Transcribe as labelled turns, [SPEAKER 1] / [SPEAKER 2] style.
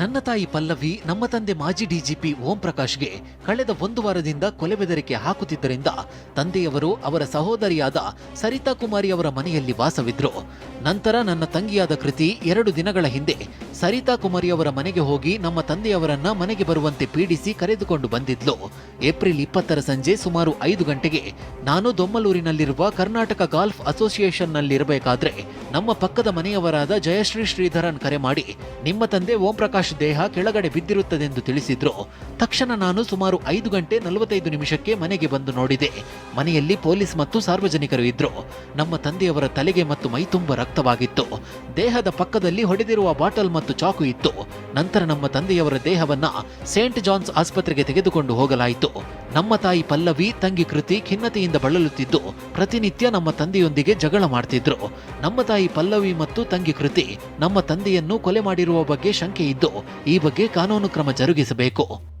[SPEAKER 1] ನನ್ನ ತಾಯಿ ಪಲ್ಲವಿ, ನಮ್ಮ ತಂದೆ ಮಾಜಿ ಡಿಜಿಪಿ ಓಂ ಪ್ರಕಾಶ್ಗೆ ಕಳೆದ ಒಂದು ವಾರದಿಂದ ಕೊಲೆ ಬೆದರಿಕೆ ಹಾಕುತ್ತಿದ್ದರಿಂದ ತಂದೆಯವರು ಅವರ ಸಹೋದರಿಯಾದ ಸರಿತಾ ಕುಮಾರಿ ಅವರ ಮನೆಯಲ್ಲಿ ವಾಸವಿದ್ರು. ನಂತರ ನನ್ನ ತಂಗಿಯಾದ ಕೃತಿ ಎರಡು ದಿನಗಳ ಹಿಂದೆ ಸರಿತಾ ಕುಮಾರಿ ಅವರ ಮನೆಗೆ ಹೋಗಿ ನಮ್ಮ ತಂದೆಯವರನ್ನ ಮನೆಗೆ ಬರುವಂತೆ ಪೀಡಿಸಿ ಕರೆದುಕೊಂಡು ಬಂದಿದ್ಲು. ಏಪ್ರಿಲ್ ಇಪ್ಪತ್ತರ ಸಂಜೆ ಸುಮಾರು ಐದು ಗಂಟೆಗೆ ನಾನು ದೊಮ್ಮಲೂರಿನಲ್ಲಿರುವ ಕರ್ನಾಟಕ ಗಾಲ್ಫ್ ಅಸೋಸಿಯೇಷನ್ನಲ್ಲಿರಬೇಕಾದ್ರೆ ನಮ್ಮ ಪಕ್ಕದ ಮನೆಯವರಾದ ಜಯಶ್ರೀ ಶ್ರೀಧರನ್ ಕರೆ ಮಾಡಿ, ನಿಮ್ಮ ತಂದೆ ಓಂ ಪ್ರಕಾಶ್ ದೇಹ ಕೆಳಗಡೆ ಬಿದ್ದಿರುತ್ತದೆಂದು ತಿಳಿಸಿದ್ರು. ತಕ್ಷಣ ನಾನು ಸುಮಾರು ಐದು ಗಂಟೆ ನಲವತ್ತೈದು ನಿಮಿಷಕ್ಕೆ ಮನೆಗೆ ಬಂದು ನೋಡಿದೆ. ಮನೆಯಲ್ಲಿ ಪೊಲೀಸ್ ಮತ್ತು ಸಾರ್ವಜನಿಕರು ಇದ್ರು. ನಮ್ಮ ತಂದೆಯವರ ತಲೆಗೆ ಮತ್ತು ಮೈತುಂಬ ರಕ್ತವಾಗಿತ್ತು. ದೇಹದ ಪಕ್ಕದಲ್ಲಿ ಹೊಡೆದಿರುವ ಬಾಟಲ್ ಮತ್ತು ಚಾಕು ಇತ್ತು. ನಂತರ ನಮ್ಮ ತಂದೆಯವರ ದೇಹವನ್ನ ಸೇಂಟ್ ಜಾನ್ಸ್ ಆಸ್ಪತ್ರೆಗೆ ತೆಗೆದುಕೊಂಡು ಹೋಗಲಾಯಿತು. ನಮ್ಮ ತಾಯಿ ಪಲ್ಲವಿ ತಂಗಿ ಕೃತಿ ಖಿನ್ನತೆಯಿಂದ ಬಳಲುತ್ತಿದ್ದು, ಪ್ರತಿನಿತ್ಯ ನಮ್ಮ ತಂದೆಯೊಂದಿಗೆ ಜಗಳ ಮಾಡ್ತಿದ್ರು. ನಮ್ಮ ತಾಯಿ ಪಲ್ಲವಿ ಮತ್ತು ತಂಗಿ ಕೃತಿ ನಮ್ಮ ತಂದೆಯನ್ನು ಕೊಲೆ ಮಾಡಿರುವ ಬಗ್ಗೆ ಶಂಕೆ ಇದ್ದು, ಈ ಬಗ್ಗೆ ಕಾನೂನು ಕ್ರಮ ಜರುಗಿಸಬೇಕು.